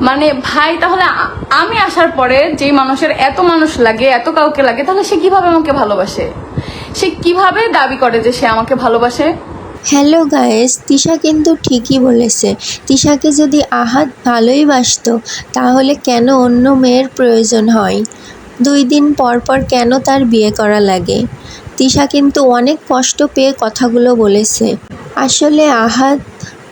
মানে ভাই, তাহলে আমি আসার পরে যেই মানুষের এত মানুষ লাগে, এত কাউকে লাগে, তাহলে সে কীভাবে আমাকে ভালোবাসে? সে কীভাবে দাবি করে যে সে আমাকে ভালোবাসে? হ্যালো গায়েস তিশা কিন্তু ঠিকই বলেছে। তিশাকে যদি আহাত ভালোই বাসতো, তাহলে কেন অন্য মেয়ের প্রয়োজন হয়? দুই দিন পর পর কেন তার বিয়ে করা লাগে? তিশা কিন্তু অনেক কষ্ট পেয়ে কথাগুলো বলেছে। আসলে আহাত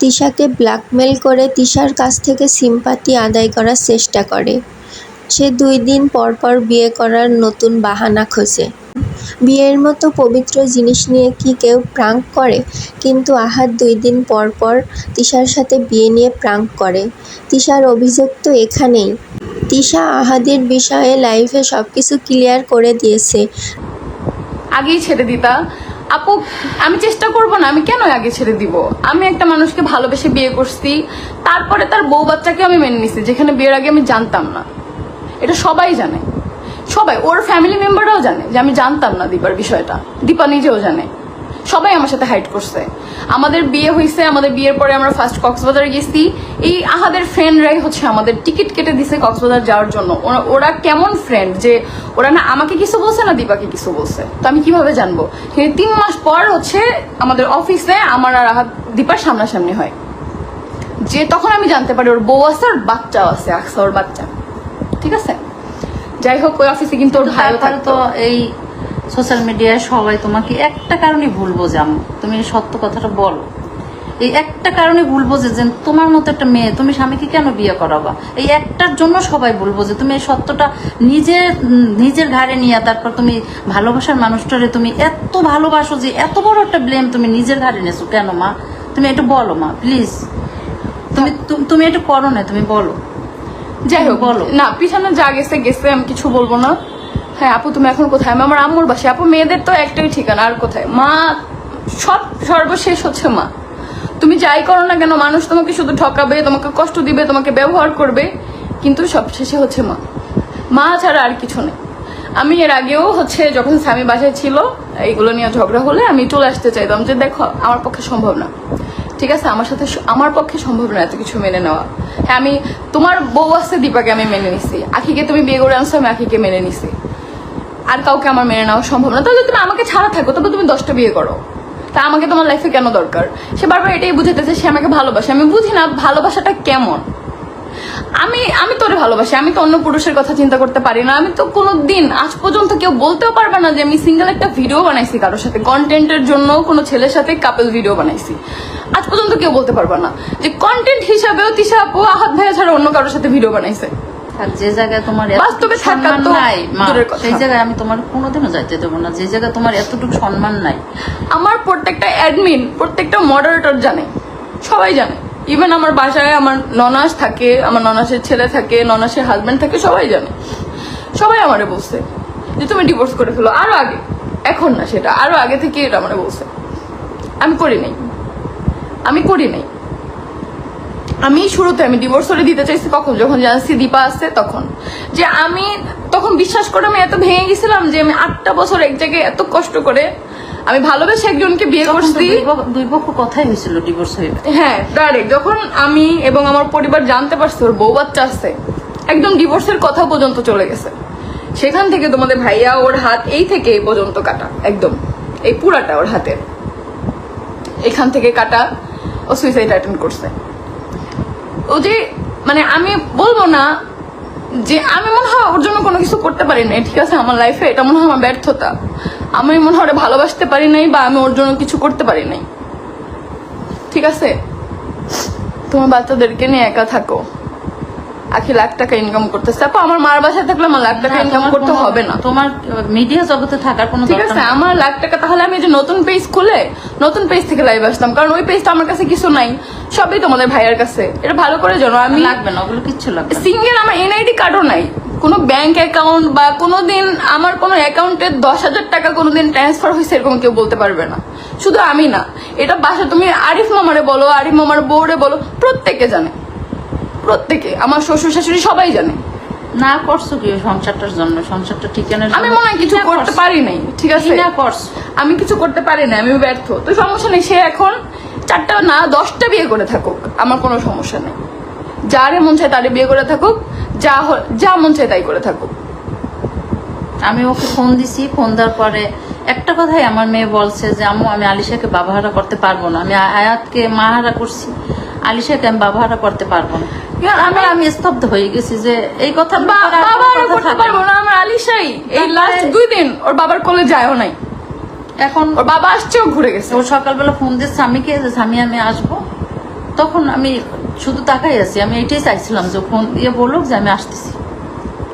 তিশাকে ব্ল্যাকমেল করে তিশার কাছ থেকে সিম্পাতি আদায় করার চেষ্টা করে। সে দুই দিন পর পর বিয়ে করার নতুন বাহানা খোঁজে। বিয়ের মতো পবিত্র জিনিস নিয়ে কি কেউ প্রাঙ্ক করে? কিন্তু আহাত দুই দিন পর পর তিশার সাথে বিয়ে নিয়ে প্রাঙ্ক করে। তিশার অভিযোগ তো এখানেই। তিশা আহাদের বিষয়ে লাইভে সব কিছু ক্লিয়ার করে দিয়েছে। আগেই ছেড়ে দিতা আপু, আমি চেষ্টা করব না, আমি কেন আগে ছেড়ে দিব? আমি একটা মানুষকে ভালোবেসে বিয়ে করছি, তারপরে তার বউ বাচ্চাকে আমি মেনে নিছি, যেখানে বিয়ের আগে আমি জানতাম না। এটা সবাই জানে। সবাই, ওর ফ্যামিলি মেম্বাররাও জানে যে আমি জানতাম না দীপার বিষয়টা। দীপা নিজেও জানে। সবাই আমার সাথে হাইট করছে। আমাদের বিয়ে হয়েছে আমাদের বিয়ের পরে আমরা ফার্স্ট কক্সবাজারে গেছি। এই আহাদের ফ্রেন্ডরাই হচ্ছে আমাদের টিকিট কেটে দিছে কক্সবাজার যাওয়ার জন্য। ওরা- ওরা কেমন ফ্রেন্ড যে ওরা না আমাকে কিছু বলছে না দীপাকে কিছু বলছে। তো আমি কীভাবে জানব? তিন মাস পর হচ্ছে আমাদের অফিসে আমার আর আহাদ দীপার সামনাসামনি হয়। যে তখন আমি জানতে পারি ওর বউ আছে ওর বাচ্চাও আছে আকসা ওর বাচ্চা। ঠিক আছে? যাই হোক ওই অফিসে কিন্তু ওর ভাইও তারপরে থাকতো। তো এই সোশ্যাল মিডিয়ায় সবাই তোমাকে একটা কারণে ভুল বোঝে আম্মু। তুমি এই সত্য কথাটা বলো। এই একটা কারণে ভুল বোঝে যে তোমার মতো একটা মেয়ে তুমি স্বামীকে কেন বিয়ে করাবা? এই একটার জন্য সবাই ভুল বোঝে। তুমি এই সত্যটা নিজের নিজের ঘাড়ে নিয়ে তারপর তুমি ভালোবাসার মানুষটারে তুমি এত ভালোবাসো যে এত বড় একটা ব্লেম তুমি নিজের ঘাড়ে নিয়েছো। কেন মা? তুমি একটু বলো মা প্লিজ তুমি তুমি একটু করো না তুমি বলো। যাই হোক বলো। না পিছনে যা গেছে গেছে আমি কিছু বলব না। হ্যাঁ আপু, তুমি এখন কোথায়? আমি আমার আম্মুর বাসায়। আপু, মেয়েদের তো একটাই ঠিকানা, আর কোথায়? মা, সব সর্বশেষ হচ্ছে মা। তুমি যাই করো না কেন, মানুষ তোমাকে শুধু ঠকাবে, তোমাকে কষ্ট দিবে, তোমাকে ব্যবহার করবে, কিন্তু সব শেষে হচ্ছে মা। মা ছাড়া আর কিছু নেই। আমি এর আগেও হচ্ছে যখন স্বামী বাসায় ছিল, এইগুলো নিয়ে ঝগড়া হলে আমি চলে আসতে চাইতাম যে, দেখো, আমার পক্ষে সম্ভব না। ঠিক আছে, আমার সাথে আমার পক্ষে সম্ভব না এত কিছু মেনে নেওয়া। হ্যাঁ আমি তোমার বউ আছে দীপাকে আমি মেনে নিছি। আখিকে তুমি বিয়ে করে আনছো, আমি আখিকে মেনে নিছি। আর কাউকে আমার মেনে নেওয়া সম্ভব না। তাহলে তুমি আমাকে ছাড়া থাকো, তবে তুমি দশটা বিয়ে করো। তা আমাকে তোমার লাইফে কেন দরকার? সে বারবার এটাই বুঝাইতেছে, সে আমাকে ভালোবাসে। আমি বুঝি না ভালোবাসাটা কেমন। আমি আমি তোরে ভালোবাসি, আমি তো অন্য পুরুষের কথা চিন্তা করতে পারি না। আমি তো কোনো দিন আজ পর্যন্ত কেউ বলতেও পারবে না যে আমি সিঙ্গেল একটা ভিডিও বানাইছি কারোর সাথে। কন্টেন্টের জন্য কোনো ছেলের সাথে কাপল ভিডিও বানাইছি। আজ পর্যন্ত কেউ বলতে পারবে না যে কন্টেন্ট হিসাবেও তিশা আপু, আহাত ভাইয়া ছাড়া অন্য কারোর সাথে ভিডিও বানাইছে। আর যে জায়গায় তোমার বাস্তবে থাকা সম্মান তো নাই। সেই জায়গায় আমি তোমার কোনোদিনও যাইতে দেবো না। যে জায়গায় তোমার এতটুকু সম্মান নাই। আমার প্রত্যেকটা অ্যাডমিন প্রত্যেকটা মডারেটর জানে সবাই জানে। ইভেন আমার বাসায় আমার ননাস থাকে আমার ননাসের ছেলে থাকে ননাসের হাজবেন্ড থাকে সবাই জানে। সবাই আমারে বলছে যে তুমি ডিভোর্স করে ফেলো। আরও আগে এখন না সেটা আরও আগে থেকে এটা আমারে বলছে। আমি করি নাই। আমি করি নাই। আমি শুরুতে আমি ডিভোর্স করে দিতে চাইছি কখন যখন জানছি দীপা আসছে তখন। যে আমি তখন বিশ্বাস করে আমি এত ভেঙে গেছিলাম যে আমি আটটা বছর এক জায়গায় এত কষ্ট করে আমি ভালোবেসে একজনকে বিয়ে করছি। দুই পক্ষ- কথাই হয়েছিল ডিভোর্স হয়ে। হ্যাঁ ডাইরেক্ট যখন আমি এবং আমার পরিবার জানতে পারছে ওর বউ বাচ্চা আছে একদম ডিভোর্সের কথা পর্যন্ত চলে গেছে। সেখান থেকে তোমাদের ভাইয়া ওর হাত এই থেকে এই পর্যন্ত কাটা একদম। এই পুরাটা ওর হাতের। এখান থেকে কাটা ও সুইসাইড অ্যাটেন্ড করছে। ও যে মানে আমি বলব না যে আমি মনে হয় ওর জন্য কোনো কিছু করতে পারি নাই, ঠিক আছে? আমার লাইফে এটা মনে হয় আমার ব্যর্থতা। আমি মনে হয় ভালোবাসতে পারি নাই বা আমি ওর জন্য কিছু করতে পারি নাই। ঠিক আছে? তোমার বাচ্চাদেরকে নিয়ে একা থাকো। আখি লাখ টাকা ইনকাম করতেছে। আপু আমার মার বাসায় থাকলে আমার লাখ টাকা ইনকাম করতে হবে না। তোমার মিডিয়া জগতে থাকার কোনো ঠিক আছে। আমার লাখ টাকা তাহলে আমি যে নতুন পেজ খুলে নতুন পেজ থেকে লাইভ আসতাম কারণ ওই পেজটা আমার কাছে কিছু নাই। সবই তোমাদের ভাইয়ের কাছে। এটা ভালো করে জানো আমি লাগবে না ওগুলো কিচ্ছু লাগবে সিঙ্গেল আমার এনআইডি কার্ডও নাই। কোনো ব্যাংক অ্যাকাউন্ট বা কোনোদিন আমার কোনো অ্যাকাউন্টে দশ হাজার টাকা কোনোদিন ট্রান্সফার হয়েছে এরকম কেউ বলতে পারবে না। শুধু আমি না। এটা বাসা তুমি আরিফ মামারে বলো আরিফ মামার বউরে বলো প্রত্যেকে জানে। প্রত্যেকে আমার শ্বশুর শাশুড়ি সবাই জানে। না করছ কি সংসারটার জন্য? সংসারটা ঠিকানার আমি মনে হয় কিছু করতে পারি নাই ঠিক আছে? না করছ? আমি কিছু করতে পারি না আমি ব্যর্থ। তো সমস্যা নেই সে এখন চারটা না দশটা বিয়ে করে থাকুক আমার কোনো সমস্যা নেই। যারে মন চায় তারে বিয়ে করে থাকুক যা যা মন চায় তাই করে থাকুক। আমি ওকে ফোন দিছি ফোন দেওয়ার পরে একটা কথাই আমার মেয়ে বলছে যে আম্মু আমি আলিশাকে বাবাহারা করতে পারব না। আমি আয়াতকে মাহারা করছি। আলিশাকে আমি বাবাহারা করতে পারব না। আমি আমি স্তব্ধ হয়ে গেছি যে এই কথা বা- বাবা আর করতে পারব না আমার আলিশাই এই লাস্ট দুই দিন ওর বাবার কোলে যায়ও নাই। এখন ওর বাবা আসছেও ঘুরে গেছে। ও সকালবেলা ফোন দিয়ে স্বামীকে যে স্বামী আমি আসব। তখন আমি শুধু তাকাই আছি। আমি এটাই চাইছিলাম যে ফোন দিয়ে বলুক যে আমি আসতেছি।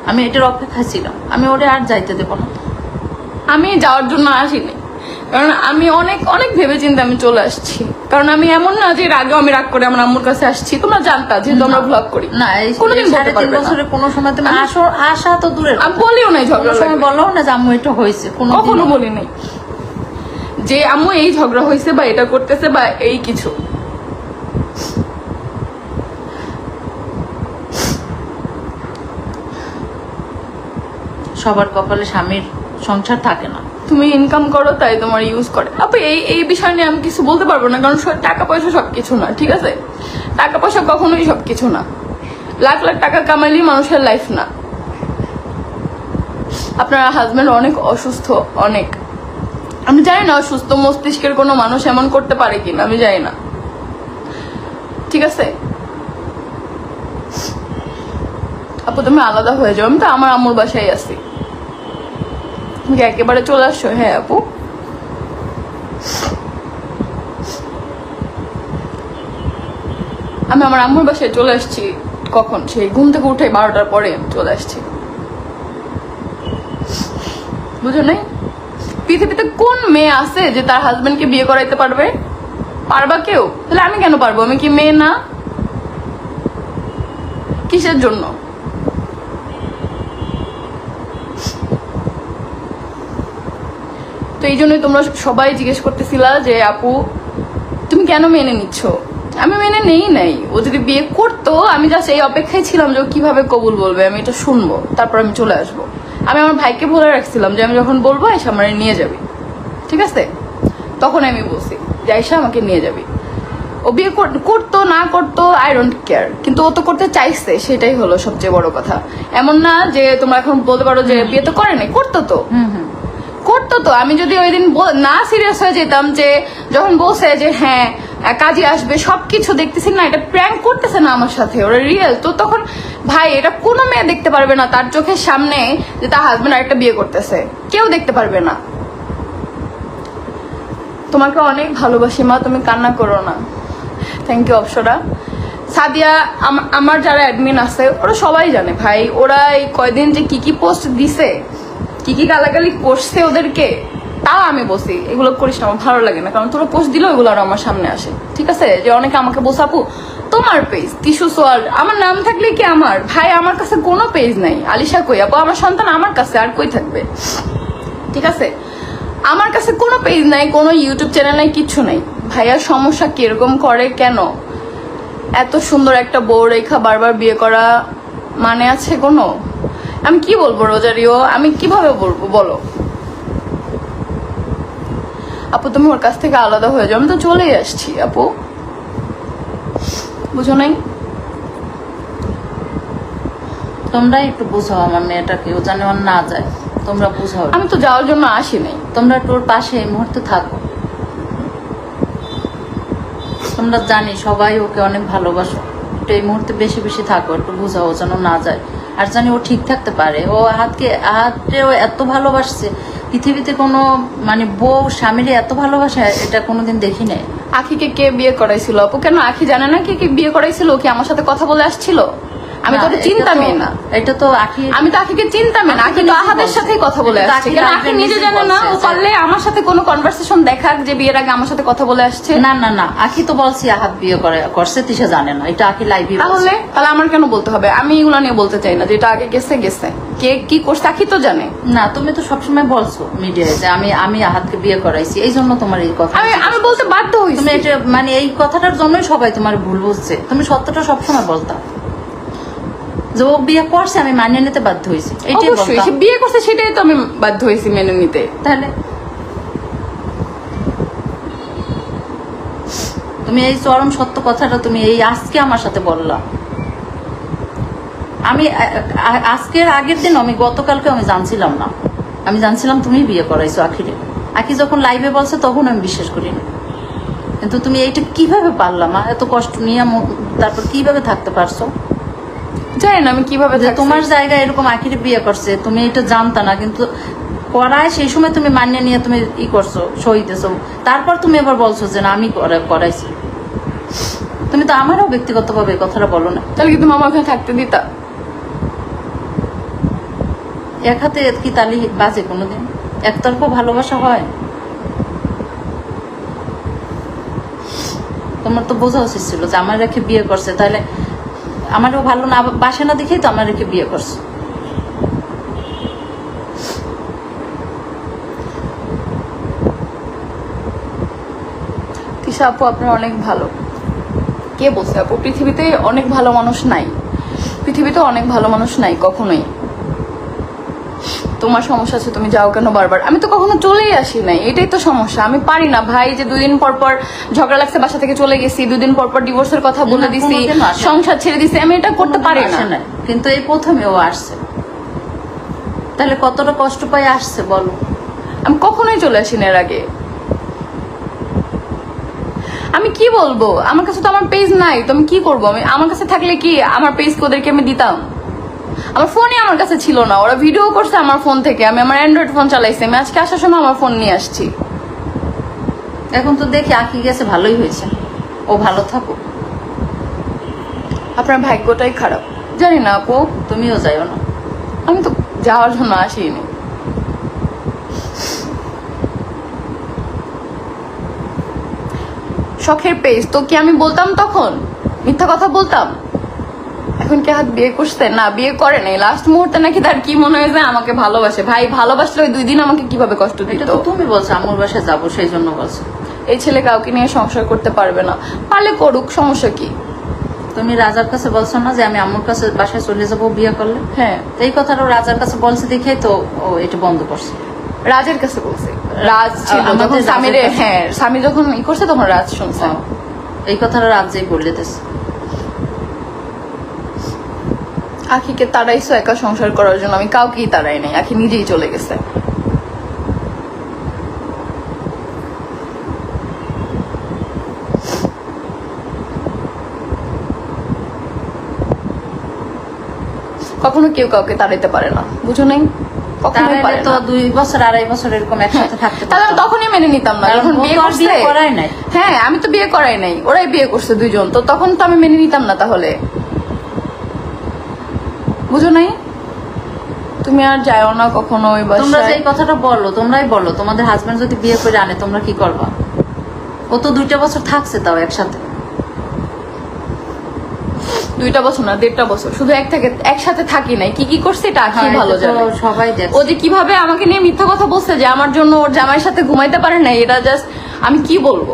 আমি এটার অপেক্ষায় ছিলাম। আমি ওরে আর যাইতে দেবো না। আমি যাওয়ার জন্য আসিনি। কারণ আমি অনেক অনেক ভেবে চিন্তে আমি চলে আসছি। কারণ আমি এমন না যে আগেও আমি রাগ করে আমার আম্মুর কাছে আসছি। তোমরা জানতা যেহেতু আমরা ব্লগ করি। না কোনোদিন বলতে পারবে। বছরে কোনো সময় তুমি আসো আসা তো দূরের আমি বলিও নাই ঝগড়া সময় বলো না যে আম্মু এটা হয়েছে কোনো কখনো বলি নাই। যে আম্মু এই ঝগড়া হয়েছে বা এটা করতেছে বা এই কিছু। সবার কপালে স্বামীর সংসার থাকে না। তুমি ইনকাম করো, তাই তোমার ইউজ করে। আপু, এই এই বিষয় নিয়ে আমি কিছু বলতে পারব না, কারণ টাকা পয়সা সবকিছু না, ঠিক আছে? টাকা পয়সা কখনোই সবকিছু না। লাখ লাখ টাকা কামাইলেই মানুষের লাইফ না। আপনার হাজবেন্ড অনেক অসুস্থ, অনেক। আমি জানি না সুস্থ মস্তিষ্কের কোনো মানুষ এমন করতে পারে কিনা, আমি জানি না। ঠিক আছে? আপু, তুমি আলাদা হয়ে যাও, আমি তো আমার আম্মুর বাসায় আছি। তুমি একেবারে চলে আসছো হ্যাঁ আপু? আমি আমার আম্মুর বাসায় চলে আসছি কখন? সেই ঘুম থেকে উঠে বারোটার পরে চলে আসছি। বুঝো নাই? পৃথিবীতে কোন মেয়ে আছে যে তার হাজবেন্ডকে বিয়ে করাইতে পারবে? পারবা কেউ? তাহলে আমি কেন পারব? আমি কি মেয়ে না? কিসের জন্য? তো এই জন্যই তোমরা সবাই জিজ্ঞেস করতেছিলা যে আপু তুমি কেন মেনে নিচ্ছ? আমি মেনে নেই নাই। ও যদি বিয়ে করতো আমি জাস্ট এই অপেক্ষায় ছিলাম যে ও কীভাবে কবুল বলবে আমি এটা শুনব তারপর আমি চলে আসব। আমি আমার ভাইকে বলে রাখছিলাম যে আমি যখন বলব এসে আমার নিয়ে যাবি। ঠিক আছে? তখন আমি বলছি যে আয়সা আমাকে নিয়ে যাবি। ও বিয়ে কর- করতো না করতো আই ডোন্ট কেয়ার কিন্তু ও তো করতে চাইছে সেটাই হলো সবচেয়ে বড় কথা। এমন না যে তোমরা এখন বলতে পারো যে বিয়ে তো করে নাই করতো তো। হুম হুম। করতো তো। আমি যদি ওই দিন না সিরিয়াস হয়ে যেতাম যে, যখন বলছে যে হ্যাঁ কাজে আসবে, সবকিছু দেখতেছি না এটা প্র্যাঙ্ক করতেছে না আমার সাথে, ওরা রিয়েল তো তখন ভাই, এটা কোনো মেয়ে দেখতে পারবে না তার চোখের সামনে যে তার হাজবেন্ড আরেকটা বিয়ে করতেছে। কেউ দেখতে পারবে না। তোমাকে অনেক ভালোবাসি, মা, তুমি কান্না করো না। Thank you Apsara. সাদিয়া আমার যারা অ্যাডমিন আছে, ওরা সবাই জানে ভাই ওরা এই কয়দিন যে কি কি পোস্ট দিছে। কি কি গালাগালি করছে ওদেরকে, তাও আমি বসি এগুলো করিস না, আমার ভালো লাগে না। কারণ তোরা পোস্ট দিলেও এগুলো আরও আমার সামনে আসে। ঠিক আছে? যে অনেকে আমাকে বসাপু তোমার পেজ টিসু সোয়াল, আমার নাম থাকলে কি আমার? ভাই, আমার কাছে কোনো পেজ নাই। আলিশা কই? আপু, আমার সন্তান আমার কাছে, আর কই থাকবে? ঠিক আছে? আমার কাছে কোনো পেজ নাই, কোনো ইউটিউব চ্যানেল নাই, কিচ্ছু নাই। ভাইয়ার সমস্যা কীরকম করে কেন? এত সুন্দর একটা বউ রেখা বারবার বিয়ে করা মানে আছে কোনো? আমি কি বলব রোজারিও? আমি কীভাবে বলব বলো? আপু তুমি ওর কাছ থেকে আলাদা হয়ে যাও। আমি তো চলেই আসছি আপু। বুঝো নাই? তোমরাই একটু বুঝাও আমার মেয়েটাকে ও জানে ওর না যায়। তোমরা বুঝাও। আমি তো যাওয়ার জন্য আসি নাই। তোমরা তোর পাশে এই মুহূর্তে থাকো। তোমরা জানি সবাই ওকে অনেক ভালোবাসো। একটু এই মুহূর্তে বেশি বেশি থাকো একটু বুঝাও যেন না যায়। আর জানি ও ঠিক থাকতে পারে। ও আহাতকে ও এত ভালোবাসছে। পৃথিবীতে কোনো মানে বউ, স্বামীর এত ভালোবাসা, এটা কোনোদিন দেখি নাই। আখিকে কে বিয়ে করাইছিল? আপু কেন আখি জানে না কে কে বিয়ে করাইছিল? কি আমার সাথে কথা বলে আসছিল? আমি তো চিন্তামই তো- না। এটা তো আখি আমি তো আখিকে চিন্তামই না আখি তো আহাদের। সাথেই কথা বলে আসছে আখি কেন নিজে আখি নিজে জানে না ও পারলে আমার সাথে কোনো কনভারসেশন দেখাক যে বিয়ের আগে আমার সাথে কথা বলে আসছে। না না না আখি তো বলছি আহাত বিয়ে করে করছে তিসা জানে না এটা আখি লাইভে তাহলে তাহলে আমার কেন বলতে হবে? আমি এগুলো নিয়ে বলতে চাই না যে এটা আগে গেছে গেছে। কে কি করছে আখি তো জানে। না তুমি তো সবসময় বলছো মিডিয়ায় যে আমি আমি আহাতকে বিয়ে করাইছি এই জন্য তোমার এই কথা আমি আমি বলতে বাধ্য হইছি। তুমি এটা মানে এই কথাটার জন্যই সবাই তোমার ভুল বুঝছে। তুমি সত্যটা সবসময় বলতা। যে ও বিয়ে করছে আমি মানিয়ে নিতে বাধ্য হয়েছি। অবশ্যই সে বিয়ে করছে সেটাই তো আমি বাধ্য হয়েছি মেনে নিতে। তাহলে? তুমি এই চরম সত্য কথাটা তুমি এই আজকে আমার সাথে বললা। আমি আজকের আগের দিন আমি গতকালকে আমি জানছিলাম না। আমি জানছিলাম তুমি বিয়ে করাইছো আখিরে। আখি যখন লাইভে বলছে তখন আমি বিশ্বাস করি না কিন্তু তুমি এইটা কীভাবে পারলাম? এত কষ্ট নিয়ে তারপর কীভাবে থাকতে পারছ? জানি না আমি কীভাবে তোমার জায়গায় এরকম আখিরে বিয়ে করছে তুমি এটা জানতা না কিন্তু করায় সেই সময় তুমি মানিয়ে নিয়ে তুমি ই করছ সহিতেছো তারপর তুমি এবার বলছো যে না আমি করাইছি তুমি তো আমারও ব্যক্তিগতভাবে এই কথাটা বলো না। তাহলে কি তুমি আমার ওখানে থাকতে দিতা? এক হাতে কি তালি বাজে কোনোদিন? একতরফা ভালোবাসা হয়? তোমার তো বোঝা উচিত ছিল যে আমার রেখে বিয়ে করছে। তাহলে আমারও ভালো না বাসে না দেখেই তো আমার রেখে বিয়ে করছে। তিশা আপু, আপনার অনেক ভালো। কে বলছে আপু? পৃথিবীতে অনেক ভালো মানুষ নাই। পৃথিবীতে অনেক ভালো মানুষ নাই, কখনোই। তোমার সমস্যা আছে তুমি যাও কেন বারবার? আমি তো কখনো চলেই আসি নাই এটাই তো সমস্যা। আমি পারি না ভাই যে দুদিন পর পর ঝগড়া লাগছে বাসা থেকে চলে গেছি দুদিন পর পর ডিভোর্সের কথা বলে দিছি। সংসার ছেড়ে দিছি আমি এটা করতে পারি না। কিন্তু এই প্রথমে ও আসছে। তাহলে কতটা কষ্ট পাই আসছে বলো? আমি কখনোই চলে আসি না এর আগে। আমি কি বলব? আমার কাছে তো আমার পেজ নাই তো আমি কি করব? আমি আমার কাছে থাকলে কি আমার পেজ ওদেরকে আমি দিতাম? আমার ফোনই আমার কাছে ছিল না। ওরা ভিডিও করছে আমার ফোন থেকে। আমি আমার অ্যান্ড্রয়েড ফোন চালাইছি। আমি আজকে আসার সময় আমার ফোন নিয়ে আসছি। এখন তো দেখি আঁকি গেছে, ভালোই হয়েছে। ও ভালো থাকুক। আপনার ভাগ্যটাই খারাপ। জানি না, আপু, তুমিও যাইও না। আমি তো যাওয়ার জন্য আসিনি। শখের পেজ তো কি আমি বলতাম তখন? মিথ্যা কথা বলতাম? কি হাত বিয়ে করছে না বিয়ে করে নাই। লাস্ট মুহূর্তে নাকি তার কি মনে হয়েছে আমাকে ভালোবাসে? ভাই ভালোবাসলে ওই দুই দিন আমাকে কীভাবে কষ্ট দিত? তুমি বলছো আমার বাসায় যাব সেই জন্য বলছো। এই ছেলে কাউকে নিয়ে সংসার করতে পারবে না। পারলে করুক সমস্যা কি? তুমি রাজার কাছে বলছো না যে আমি আমার কাছে বাসায় চলে যাব বিয়ে করলে? হ্যাঁ। এই কথাটা রাজার কাছে বলছে দেখেই তো ও এটা বন্ধ করছে। রাজের কাছে বলছে। রাজ ছিল যখন স্বামীরে হ্যাঁ স্বামী যখন ই করছে তখন রাজ শুনছে। এই কথাটা রাজ্যেই বললে দিছে আখিকে তাড়াইছো একা সংসার করার জন্য। আমি কাউকেই তাড়াই নাই আখি নিজেই চলে গেছে। কখনো কেউ কাউকে তাড়াইতে পারে না বুঝো নাই? কখনোই পারে তো না। দুই বছর আড়াই বছর এরকম একসাথে থাকতে তাহলে আমি তখনই মেনে নিতাম না কারণ যখন বিয়ে তো করছে। বিয়ে করাই নাই। হ্যাঁ আমি তো বিয়ে করাই নাই ওরাই বিয়ে করছে দুইজন তো তখন তো আমি মেনে নিতাম না তাহলে। বুঝো নাই? তুমি আর যাও না কখনো ওই বাসায়। তোমরা যে কথাটা বলো তোমরাই বলো তোমাদের হাজবেন্ড যদি বিয়ে করে আনে তোমরা কি করবা? ও তো দুইটা বছর থাকছে তাও একসাথে। দুইটা বছর না দেড়টা বছর। শুধু এক থেকে একসাথে থাকি নাই। কি কি করছে এটা আখি হ্যাঁ, ভালো জানে। সবাই দেখছে। ও যে কীভাবে আমাকে নিয়ে মিথ্যা কথা বলছে যে আমার জন্য ওর জামাইয়ের সাথে ঘুমাইতে পারে না এটা জাস্ট আমি কি বলব?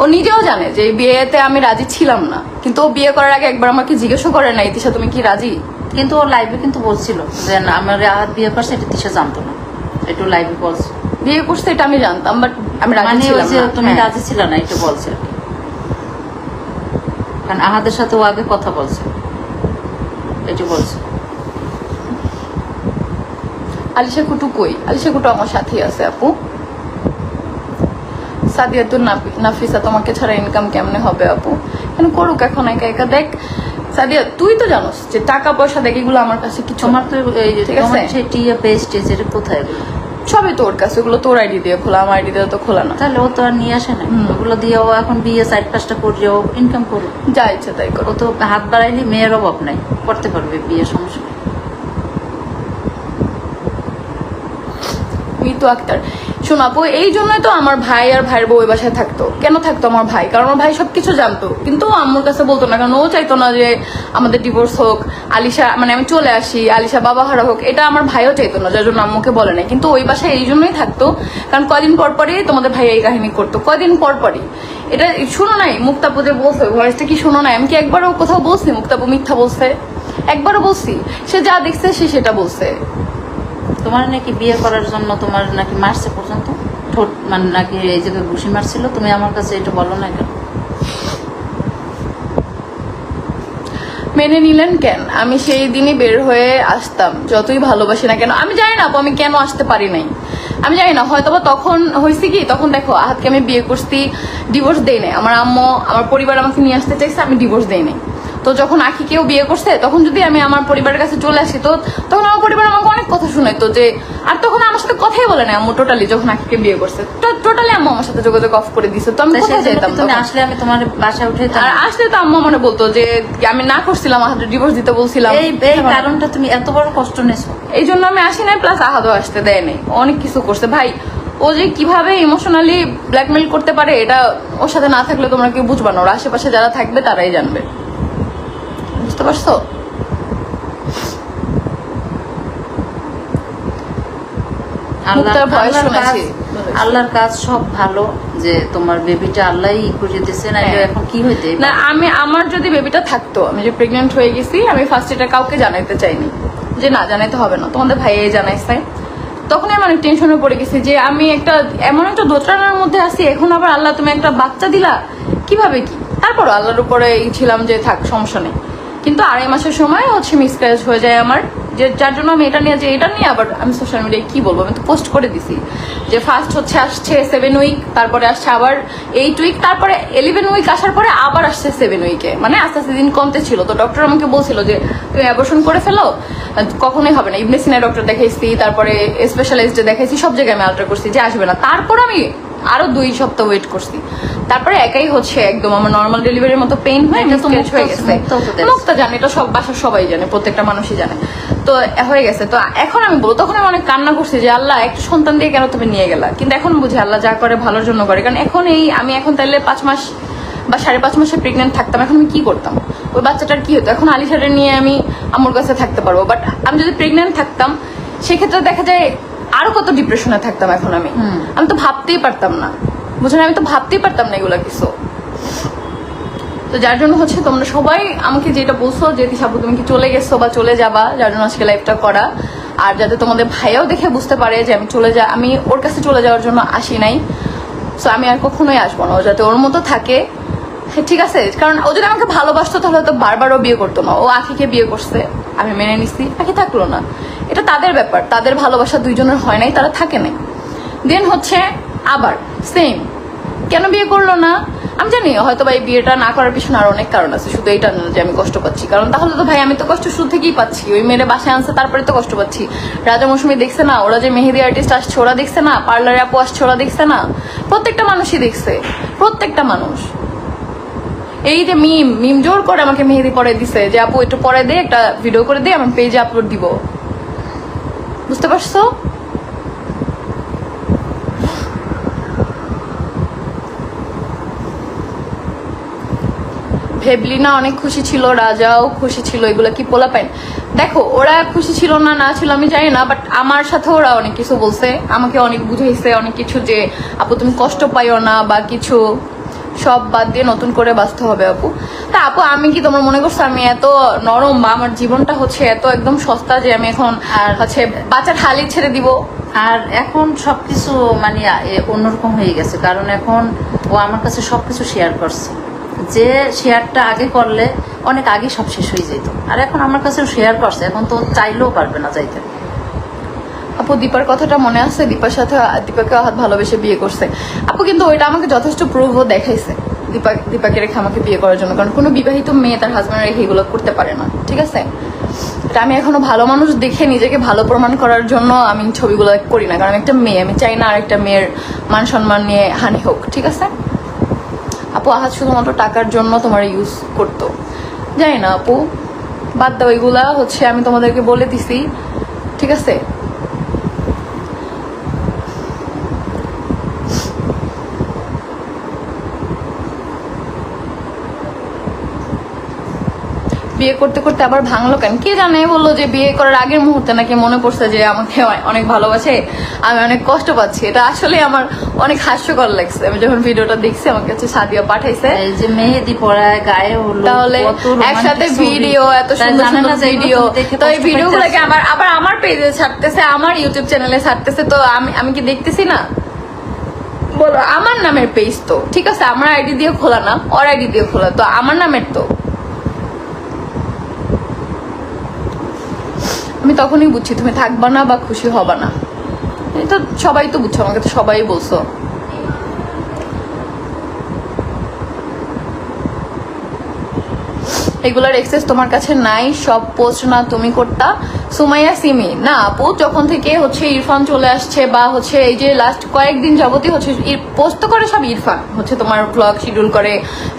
ও নিজেও জানে যে বিয়েতে আমি রাজি ছিলাম না। কিন্তু ও বিয়ে করার আগে একবার আমাকে জিজ্ঞাসা করে না ইতিশা তুমি কি রাজি? কিন্তু ও লাইভে কিন্তু বলছিল যে আমার আহাত বিয়ে করছে এটা তিসা জানতো না। একটু লাইভে বলছে। বিয়ে করছে এটা আমি জানতাম বাট আমি রাজি মানে ছিলাম না। তুমি হ্যাঁ। রাজি ছিল না একটু বলছে কারণ আহাদের সাথে ও আগে কথা বলছে। একটু বলছে। আলিশা কুটু কই? আলিশা কুটু আমার সাথেই আছে আপু। সাদিয়া তো নাফি- নাফিসা তোমাকে ছাড়া ইনকাম কেমনে হবে আপু? কেন করুক এখন একা একা? দেখ সাদিয়া তুই তো জানোস যে টাকা পয়সা দেখ এগুলো আমার কাছে কিছু তোমার তো এই যে ঠিক আছে। তোমার টিয়া পেস্ট এটা কোথায় এগুলো? সবই তোর কাছে ওগুলো তোর আইডি দিয়ে খোলা আমার আইডি দিয়ে তো খোলা না। তাহলে ও তো আর নিয়ে আসে না। ওগুলো দিয়ে ও এখন বিয়ে সাইড কাজটা করছে ও ইনকাম করুক। যা ইচ্ছে তাই করো। ও তো হাত বাড়াইলে মেয়ের অভাব নাই করতে পারবে বিয়ে সমস্যা। মিতু আক্তার শোনো আপু এই জন্যই তো আমার ভাই আর ভাইয়ের বউ বাসায় থাকতো। কেন থাকতো আমার ভাই? কারণ আমার ভাই সবকিছু জানতো। কিন্তু আম্মুর কাছে বলতো না, কারণ ও চাইতো না যে আমাদের ডিভোর্স হোক, আলিশা মানে আমি চলে আসি, আলিশা বাবা হারা হোক, এটা আমার ভাইও চাইতো না, যার জন্য আম্মুকে বলে নাই। কিন্তু ওই বাসায় এই জন্যই থাকতো, কারণ কয়দিন পর পরই তোমাদের ভাই এই কাহিনী করতো। কয়দিন পর পরই। এটা শুনো নাই, মুক্তাপু যে বলছে ভয়েসটা কি শোনো নাই? আমি কি একবারও কোথাও বলছি মুক্তাপু মিথ্যা বলছে? একবারও বলছি। সে যা দেখছে সে সেটা বলছে। তোমার নাকি বিয়ে করার জন্য তোমার নাকি মারছে পর্যন্ত? ঠোঁট মানে নাকি এই জায়গায় ঘুষি মারছিল, তুমি আমার কাছে এটা বলো না কেন? মেনে নিলেন কেন? আমি সেই দিনই বের হয়ে আসতাম। যতই ভালোবাসি না কেন। আমি জানি না আপু, আমি কেন আসতে পারি নাই। আমি জানি না হয়তো বা তখন হয়েছে কি, তখন দেখো, আহাতকে আমি বিয়ে করছি ডিভোর্স দেই নাই। আমার আম্মু, আমার পরিবার আমাকে নিয়ে আসতে চাইছে, আমি ডিভোর্স দেই নাই। তো যখন আখি কেউ বিয়ে করছে তখন যদি আমি আমার পরিবারের কাছে চলে আসি তো তখন আমার পরিবার আমাকে অনেক কথা শোনাইতো যে আর তখন আমার সাথে কথাই বলে না আম্মু টোটালি যখন আখিকে বিয়ে করছে। তো টোটালি আম্মু আমার সাথে যোগাযোগ অফ করে দিছে। তো আমি কোথায় যেতাম তুমি আসলে আমি তোমার বাসায় উঠে আর আসলে তো আম্মা মনে বলতো যে আমি না করছিলাম আহাতে ডিভোর্স দিতে বলছিলাম। এই এই কারণটা তুমি এত বড় কষ্ট নেছো। এই জন্য আমি আসি নাই প্লাস আহাদও আসতে দেয় নাই। অনেক কিছু করছে। ভাই ও যে কীভাবে ইমোশনালি ব্ল্যাকমেল করতে পারে এটা ওর সাথে না থাকলে তোমরা কেউ বুঝবা না। ওর আশেপাশে যারা থাকবে তারাই জানবে। বুঝতে পারছ? আল্লাহ আল্লাহর কাজ- সব ভালো যে তোমার বেবিটা করে দিতেছে না হ্যাঁ। এখন কি হইতে? না আমি আমার যদি বেবিটা থাকতো আমি যে প্রেগনেন্ট হয়ে গেছি আমি ফার্স্ট এটা কাউকে জানাইতে চাইনি। যে না জানাইতে হবে না। তোমাদের জানাইছে। তখন আমি অনেক টেনশনে পড়ে গেছি যে আমি একটা এমন একটা দোতরানার মধ্যে আছি এখন আবার আল্লাহ তুমি একটা বাচ্চা দিলা? কীভাবে কি? তারপর আল্লাহর উপরে ছিলাম যে থাক সমস্যা নেই। কিন্তু আড়াই মাসের সময় হচ্ছে মিসক্যারেজ হয়ে যায় আমার। যে, যার জন্য আমি এটা নিয়ে যে, এটা নিয়ে আবার আমি সোশ্যাল মিডিয়ায় কি বলব? আমি তো পোস্ট করে দিছি। যে ফার্স্ট হচ্ছে আসছে সেভেন উইক তারপরে আসছে আবার এইট উইক তারপরে ইলেভেন উইক আসার পরে আবার আসছে সেভেন উইকে মানে আস্তে আস্তে দিন কমতে ছিল। তো ডক্টর আমাকে বলছিল যে, তুমি অ্যাবর্শন করে ফেলো, কখনোই হবে না। ইবনে সিনা ডক্টর দেখাইছি, তারপরে স্পেশালিস্টে দেখাইছি, সব জায়গায় আমি আল্ট্রা করছি যে, আসবে না। তারপর আমি আরও দুই সপ্তাহ ওয়েট করছি। তারপরে একাই হচ্ছে একদম আমার নর্মাল ডেলিভারির মতো পেইন হয়ে miscarriage হয়ে গেছে। মুক্তা জানে এটা সব বাসার সবাই জানে প্রত্যেকটা মানুষই জানে। তো হয়ে গেছে। তো এখন আমি বলব তখন আমি অনেক কান্না করছি যে আল্লাহ একটা সন্তান দিয়ে কেন তুমি নিয়ে গেলা? কিন্তু এখন বুঝি আল্লাহ যা করে ভালোর জন্য করে। কারণ এখন এই আমি এখন তাহলে পাঁচ মাস বা সাড়ে পাঁচ মাসে প্রেগনেন্ট থাকতাম এখন আমি কি করতাম? ওই বাচ্চাটার কি হতো? এখন আলিশাটা নিয়ে আমি আমার কাছে থাকতে পারব। বাট আমি যদি প্রেগনেন্ট থাকতাম সেক্ষেত্রে দেখা যায় আরও কত ডিপ্রেশনে থাকতাম এখন আমি। আমি তো ভাবতেই পারতাম না। বুঝলেন আমি তো ভাবতেই পারতাম না এগুলো কিছু। তো যার জন্য হচ্ছে তোমরা সবাই আমাকে যেটা বলছো যে তিশাবু তুমি কি চলে গেছো বা চলে যাবা যার জন্য আজকে লাইভটা করা। আর যাতে তোমাদের ভাইয়াও দেখে বুঝতে পারে যে আমি চলে যা আমি ওর কাছে চলে যাওয়ার জন্য আসি নাই। সো আমি আর কখনোই আসব না। ও যাতে ওর মতো থাকে। হ্যাঁ ঠিক আছে। কারণ ও যদি আমাকে ভালোবাসতো তাহলে তো বারবারও বিয়ে করতো না। ও আখিকে বিয়ে করছে। আমি মেনে নিছি। আখি থাকল না। এটা তাদের ব্যাপার, তাদের ভালোবাসা দুইজনের হয় নাই, তারা থাকে নাই। দেন হচ্ছে আবার সেম কেন বিয়ে করল না? আমি জানি, হয়তো ভাই বিয়েটা না করার পিছনে আর অনেক কারণ আছে, শুধু এইটা না যে আমি কষ্ট পাচ্ছি। কারণ তাহলে তো ভাই, আমি তো কষ্ট শুরু থেকেই পাচ্ছি। ওই মেয়েরা বাসায় আনছে, তারপরে তো কষ্ট পাচ্ছি। রাজা মৌসুমি দেখছে না, ওরা যে মেহেদি আর্টিস্ট আসছে, ওরা দেখছে না পার্লারে আপু আসছে, ওরা দেখছে না। প্রত্যেকটা মানুষই দেখছে, প্রত্যেকটা মানুষ। এই যে মিম মিম জোর করে আমাকে মেহেদি পরে দিছে, যে আপু একটু পরে দে, একটা ভিডিও করে দে আমার পেজে আপলোড দিব। বুঝতে পারছ? ভেবলিনা অনেক খুশি ছিল, রাজাও খুশি ছিল, এগুলো কি পোলা পাইন দেখো, ওরা খুশি ছিল না না ছিল, আমি জানি না বাট আমার সাথে ওরা অনেক কিছু বলছে, আমাকে অনেক বুঝাইছে, অনেক কিছু যে, আপু, তুমি কষ্ট পাইও না, বা কিছু সব বাদ দিয়ে নতুন করে বাঁচতে হবে আপু। তা আপু আমি কি তোমার মনে করছ আমি এত নরম? বা আমার জীবনটা হচ্ছে এত একদম সস্তা যে আমি এখন আর হচ্ছে বাচ্চার হালি ছেড়ে দিব? আর এখন সবকিছু মানে এ, অন্যরকম হয়ে গেছে। কারণ এখন ও আমার কাছে সবকিছু শেয়ার করছে। যে শেয়ারটা আগে করলে অনেক আগে সব শেষ হয়ে যেত। আর এখন আমার কাছে শেয়ার করছে। এখন তো চাইলেও পারবে না যাইতে। আপু দীপার কথাটা মনে আছে? দীপার সাথে, দীপাকে হাত ভালোবেসে বিয়ে করছে। আপু কিন্তু ওইটা আমাকে যথেষ্ট প্রুভও দেখাইছে। দীপা, দীপাকে রেখে আমাকে বিয়ে করার জন্য। কারণ কোনো বিবাহিত মেয়ে তার হাজব্যান্ড রেখে এগুলো করতে পারে না। ঠিক আছে? এটা আমি এখনও ভালো মানুষ দেখে নিজেকে ভালো প্রমাণ করার জন্য আমি ছবিগুলো করি না। কারণ আমি একটা মেয়ে, আমি চাই না আরেকটা মেয়ের মান সম্মান নিয়ে হানি হোক। ঠিক আছে? আপু, আহাত শুধুমাত্র টাকার জন্য তোমার ইউজ করতো। জানি না আপু। বাদ দাও এগুলা। হচ্ছে আমি তোমাদেরকে বলে দিছি। ঠিক আছে? বিয়ে করতে করতে আবার ভাঙলো কেন? কে জানে বলল যে বিয়ে করার আগের মুহূর্তে নাকি মনে পড়ছে যে আমাকে অনেক ভালোবাসে আমি অনেক কষ্ট পাচ্ছি। এটা আসলে আমার অনেক হাস্যকর লাগছে। আমি যখন ভিডিওটা দেখছি আমার কাছে সাদিয়া পাঠাইছে। যে মেহেদি পড়ায় গায়ে হলো তাহলে একসাথে ভিডিও এত সুন্দর সুন্দর ভিডিও। তো এই কষ্ট ভিডিওগুলোকে। আবার আবার আমার পেজে ছাড়তেছে আমার ইউটিউব চ্যানেলে ছাড়তেছে। তো আমি আমি কি দেখতেছি না? বলো আমার নামের পেজ তো। ঠিক আছে আমার আইডি দিয়ে খোলা না ওর আইডি দিয়ে খোলা। তো আমার নামের তো। আমি তখনই বুঝছি তুমি থাকবা না বা খুশি হবা না। এটা সবাই তো বুঝছ, আমাকে তো সবাই বলছো। এগুলোর এক্সেস তোমার কাছে নাই, সব পোস্ট না তুমি করতা। সুমাইয়া, সিমি, না, আপু যখন থেকে হচ্ছে ইরফান চলে আসছে বা হচ্ছে এই যে লাস্ট কয়েকদিন যাবতই হচ্ছে পোস্ট তো করে সব ইরফান, হচ্ছে তোমার ব্লগ শিডিউল করে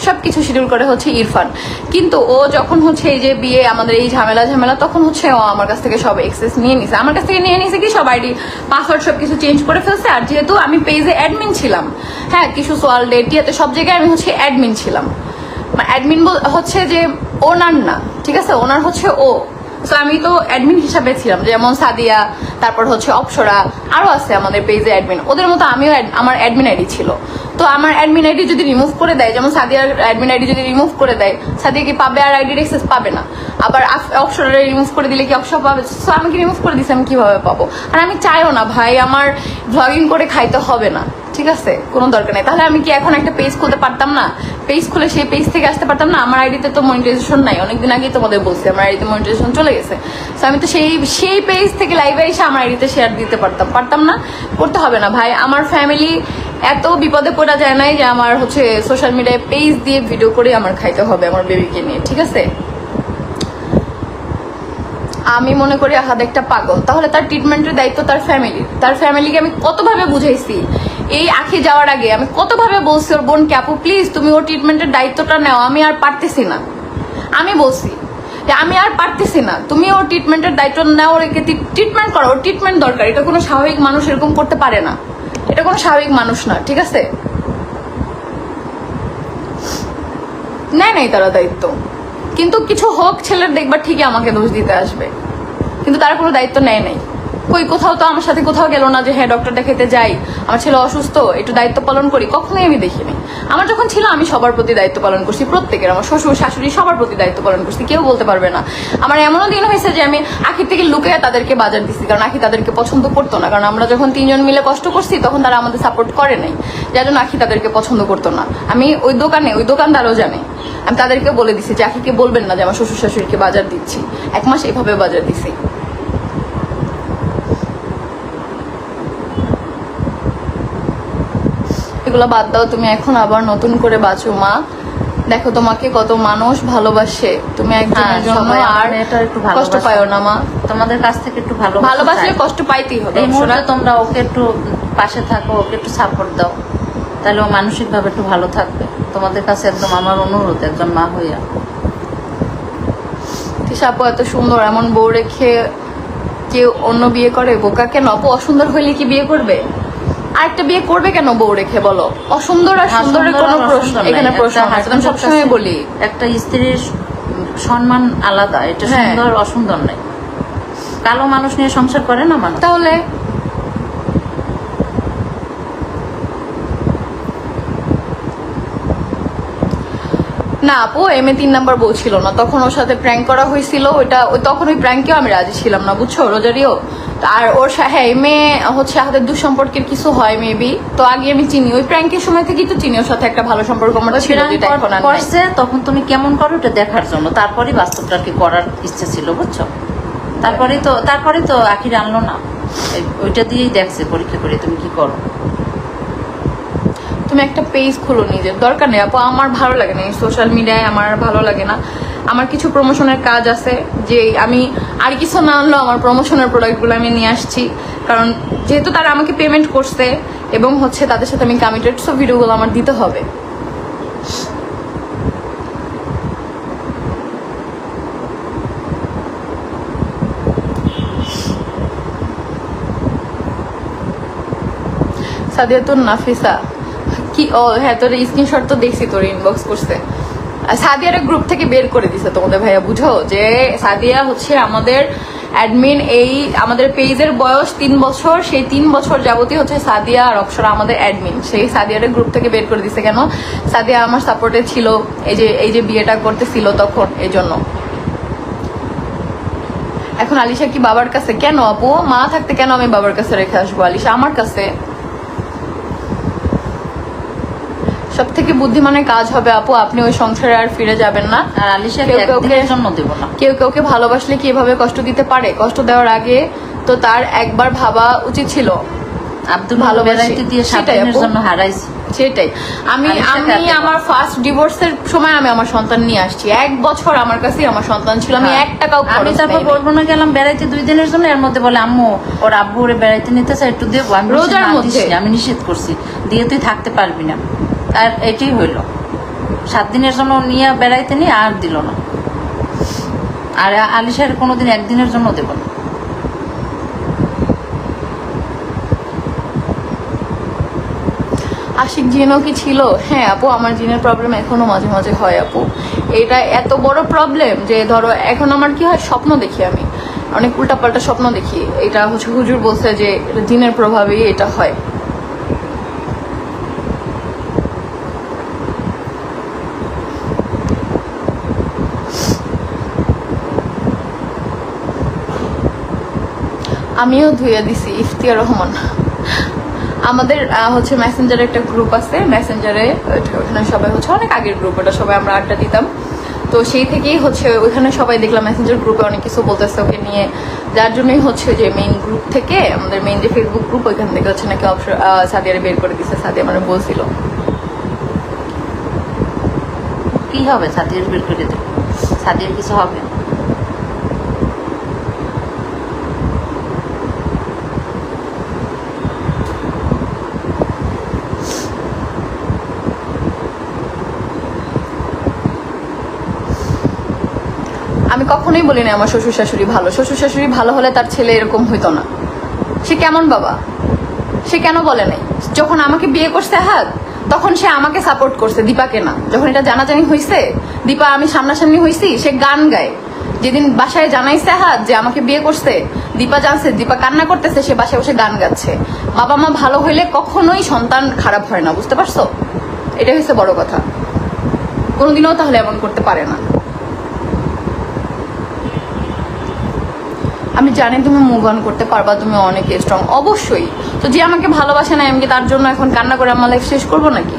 সব কিছু শিডিউল করে হচ্ছে ইরফান। কিন্তু ও যখন হচ্ছে এই যে বিয়ে, আমাদের এই ঝামেলা ঝামেলা, তখন হচ্ছে ও আমার কাছ থেকে সব এক্সেস নিয়ে নিছে। আমার কাছ থেকে নিয়ে নিছে কি, সব আইডি পাসওয়ার্ড সব কিছু চেঞ্জ করে ফেলছে। আর যেহেতু আমি পেজে অ্যাডমিন ছিলাম হ্যাঁ কিছু সোয়াল ডেটিয়াতে সব জায়গায় আমি হচ্ছে অ্যাডমিন ছিলাম। অ্যাডমিন হচ্ছে যে ওনার না, ঠিক আছে? ওনার হচ্ছে ও। তো আমি তো অ্যাডমিন হিসাবে ছিলাম, যেমন সাদিয়া, তারপর হচ্ছে অপসরা, আরও আছে আমাদের পেজে অ্যাডমিন ওদের মতো আমিও আমার অ্যাডমিন আইডি ছিল। তো আমার অ্যাডমিন আইডি যদি রিমুভ করে দেয়, যেমন সাদিয়ার অ্যাডমিন আইডি যদি রিমুভ করে দেয়, সাদিয়া কি পাবে আর আইডির অ্যাক্সেস পাবে না? আবার অপসরা রিমুভ করে দিলে কি অপসর পাবে? সো আমি কি রিমুভ করে দিছি, আমি কীভাবে পাবো? আর আমি চাইও না, ভাই, আমার ব্লগিং করে খাইতে হবে না। ঠিক আছে? কোনো দরকার নেই। তাহলে আমি কি এখন একটা পেজ খুলতে পারতাম না? পেজ খুলে সেই পেজ থেকে আসতে পারতাম না? আমার আইডিতে তো মনিটাইজেশন নাই। অনেকদিন আগেই তোমাদের বলছি, আমার আইডিতে মনিটাইজেশন চলে গেছে। তো আমি তো সেই সেই পেজ থেকে লাইভে এসে আমার আইডিতে শেয়ার দিতে পারতাম। পারতাম না? করতে হবে না ভাই। আমার ফ্যামিলি এত বিপদে পড়া যায় নাই যে আমার হচ্ছে সোশ্যাল মিডিয়ায় পেজ দিয়ে ভিডিও করে আমার খাইতে হবে, আমার বেবিকে নিয়ে। ঠিক আছে? আমি মনে করি আহাদ একটা পাগল। তাহলে তার ট্রিটমেন্টের দায়িত্ব তার ফ্যামিলি তার ফ্যামিলিকে আমি কতভাবে বুঝাইছি? এই আখি যাওয়ার আগে আমি কতভাবে বলছি ওর বোনকে, আপু প্লিজ তুমি ওর ট্রিটমেন্টের দায়িত্বটা নাও, আমি আর পারতেছি না। আমি বলছি যে, আমি আর পারতেছি না, তুমি ওর ট্রিটমেন্টের দায়িত্ব নাও রেখে ট্রিটমেন্ট করো, ওর ট্রিটমেন্ট দরকার। এটা কোনো স্বাভাবিক মানুষ এরকম করতে পারে না। এটা কোনো স্বাভাবিক মানুষ না, ঠিক আছে? নেয় নাই তারা দায়িত্ব। কিন্তু কিছু হোক, ছেলের দেখবার ঠিকই আমাকে দোষ দিতে আসবে। কিন্তু তারা কোনো দায়িত্ব নেয় নাই। কই, কোথাও তো আমার সাথে কোথাও গেল না যে হ্যাঁ ডক্টর দেখাতে যাই। আমার ছেলে অসুস্থ, একটু দায়িত্ব পালন করি। কখনোই আমি দেখিনি। আমার যখন ছিল, আমি সবার প্রতি দায়িত্ব পালন করছি, প্রত্যেকের। আমার শ্বশুর, শাশুড়ি সবার প্রতি দায়িত্ব পালন করছি, কেউ বলতে পারবে না। আমার এমনও দিন হয়েছে যে, আমি আখির থেকে লুকে তাদেরকে বাজার দিচ্ছি কারণ আখি তাদেরকে পছন্দ করতো না। কারণ আমরা যখন তিনজন মিলে কষ্ট করছি, তখন তারা আমাদের সাপোর্ট করে নাই। যার জন্য আখি তাদেরকে পছন্দ করতো না। আমি ওই দোকানে, ওই দোকানদারও জানে। আমি তাদেরকে বলে দিছি যে, আখিকে বলবেন না যে, আমার শ্বশুর, শাশুড়িকে বাজার দিচ্ছি। এক মাস এভাবে বাজার দিছি। এগুলো বাদ দাও তুমি এখন আবার নতুন করে বাঁচো মা। দেখো তোমাকে কত মানুষ ভালোবাসে। তুমি একজনের হ্যাঁ, জন্য আর কষ্ট। পাও না মা। তোমাদের কাছ থেকে একটু ভালো ভালোবাসলে কষ্ট পাইতেই হবে এই মুহূর্তে তোমরা ওকে একটু পাশে থাকো ওকে একটু সাপোর্ট দাও। তাহলে ও মানসিক ভাবে একটু ভালো থাকবে। তোমাদের কাছে একদম আমার অনুরোধ একজন মা হইয়া। আপু এত সুন্দর এমন বউ রেখে কেউ অন্য বিয়ে করে? বোকা কেন আপু অসুন্দর হইলে কি বিয়ে করবে? আরেকটা বিয়ে করবে কেন বউ রেখে বলো? অসুন্দর আর হ্যাঁ, সুন্দরের সুন্দর কোনো প্রশ্ন এখানে প্রশ্ন আমি husband-এর সবসময় বলি। একটা স্ত্রীর সম্মান আলাদা। এটা হ্যাঁ। সুন্দর অসুন্দর নাই কালো মানুষ নিয়ে সংসার করে না মানুষ? তাহলে না আপু এম এ তিন নাম্বার বউ ছিল না। তখন ওর সাথে প্র্যাঙ্ক করা হয়েছিল ওইটা ওই তখন ওই প্র্যাঙ্কেও আমি রাজি ছিলাম না বুঝছ রোজারিও? আর ওর হ্যাঁ এম এ হচ্ছে হাতের দুঃসম্পর্কের কিছু হয় মেবি তো আগে আমি চিনি ওই প্র্যাঙ্কের সময় থেকেই তো চিনি ওর সাথে একটা ভালো সম্পর্ক আমার ছিল প্রাণ যেটা এখন আর নাই। করছে তখন তুমি কেমন করো ওটা দেখার জন্য। তারপরেই বাস্তবটা আর কি করার ইচ্ছে ছিল বুঝছ? তারপরেই তো তারপরে তো আখির আনলো না। এই- ওইটা দিয়েই দেখছে পরীক্ষা করে তুমি কি করো। তুমি একটা পেজ খুলো নিজের। দরকার নেই, আপু, আমার ভালো লাগে না এই সোশ্যাল মিডিয়ায় আমার ভালো লাগে না। আমার কিছু প্রমোশনের কাজ আছে, যে আমি আর কিছু না আনলেও আমার প্রমোশনের প্রোডাক্টগুলো আমি নিয়ে আসছি। কারণ যেহেতু তারা আমাকে পেমেন্ট করছে, এবং হচ্ছে তাদের সাথে আমি কমিটেড সো ভিডিওগুলো আমার দিতে হবে। সাদিয়া তোর নাফিসা। কি? ও হ্যাঁ তোর স্ক্রিনশট তো দেখছি তোর ইনবক্স করছে। সাদিয়ার গ্রুপ থেকে বের করে দিছে তোমাদের ভাইয়া, বুঝো? যে সাদিয়া হচ্ছে আমাদের অ্যাডমিন এই, আমাদের পেজের বয়স তিন বছর, সেই তিন বছর যাবতীয় হচ্ছে সাদিয়া আর অক্ষরা আমাদের অ্যাডমিন সেই সাদিয়ার গ্রুপ থেকে বের করে দিছে কেন? সাদিয়া আমার সাপোর্টে ছিল, এই যে এই যে বিয়েটা করতেছিল তখন, এই জন্য। এখন আলিশা কি বাবার কাছে? কেন আপু? মা থাকতে কেন আমি বাবার কাছে রেখে আসব আলিশা? আমার কাছে। সব থেকে বুদ্ধিমানের কাজ হবে আপু আপনি ওই সংসারে আর ফিরে যাবেন না। আর আলিশাকে কেউ একদিনের জন্য দেবো না। কেউ কাউকে ভালোবাসলে কি এভাবে কষ্ট দিতে পারে? কষ্ট দেওয়ার আগে তো তার একবার ভাবা উচিত ছিল। আব্দুল ভালোবাসি। দিয়ে। জন্য হারাইছি। সেটাই। আমি আমি। আমার ফার্স্ট ডিভোর্সের সময় আমি আমার সন্তান নিয়ে আসছি। এক বছর আমার কাছেই আমার সন্তান ছিল। আমি হ্যাঁ। এক টাকাও আমি তারপর বলব না গেলাম বেড়াইতে দুই দিনের জন্য এর মধ্যে বলে আম্মু ওর আব্বু ওরে বেড়াইতে নিতে চাই একটু দেবো। আমি বলছি, রোজার মধ্যে?" আমি নিষেধ করছি। দিয়ে তুই থাকতে পারবি না। আর এটাই হইল। সাত দিনের জন্য নিয়ে বেড়াইতে নিয়ে আর দিল না। আর আলিশার কোনোদিন একদিনের জন্য দেবো না। আশিক, জিনও কি ছিল? হ্যাঁ আপু, আমার জিনের প্রবলেম এখনও মাঝে মাঝে হয়, আপু। এটা এত বড় প্রবলেম যে, ধরো, এখন আমার কি হয়, স্বপ্ন দেখি আমি। অনেক উল্টাপাল্টা স্বপ্ন দেখি। এটা হচ্ছে হুজুর বলছে যে জিনের প্রভাবেই এটা হয়। আমিও ধুয়ে দিছি, ইফতিয়ার রহমান। আমাদের হচ্ছে মেসেঞ্জারে একটা গ্রুপ আছে মেসেঞ্জারে ওখানে সবাই হচ্ছে অনেক আগের গ্রুপ ওটা সবাই আমরা আড্ডা দিতাম। তো সেই থেকেই হচ্ছে ওইখানে সবাই দেখলাম মেসেঞ্জার গ্রুপে অনেক কিছু বলতেছে ওকে নিয়ে। যার জন্যই হচ্ছে যে মেইন গ্রুপ থেকে, আমাদের মেইন যে ফেসবুক গ্রুপ ওইখান থেকে হচ্ছে নাকি অবসর সাদিয়ারে বের করে দিছে, সাদিয়া মানে বলছিল। কি হবে সাদিয়ার বের করে দেবো সাদিয়ার কিছু হবে? কখনোই বলিনি আমার শ্বশুর শাশুড়ি ভালো। শ্বশুর শাশুড়ি ভালো হলে তার ছেলে এরকম হইতো না। সে কেমন বাবা? সে কেন বলে নাই? যখন আমাকে বিয়ে করছে হাত তখন সে আমাকে সাপোর্ট করছে, দীপাকে না। যখন এটা জানাজানি হয়েছে দীপা, আমি সামনাসামনি হয়েছি সে গান গায়। যেদিন বাসায় জানাইছে হাত যে আমাকে বিয়ে করছে, দীপা জানছে, দীপা কান্না করতেছে, সে বাসায় বসে গান গাচ্ছে। বাবা মা ভালো হইলে কখনোই সন্তান খারাপ হয় না, বুঝতে পারছ? এটা হচ্ছে বড় কথা। কোনোদিনও তাহলে এমন করতে পারে না। আমি জানি তুমি মুভ অন করতে পারবা, তুমি অনেক স্ট্রং অবশ্যই। তো যে আমাকে ভালোবাসে না আমি তার জন্য এখন কান্না করে আমার লাইফ শেষ করব নাকি?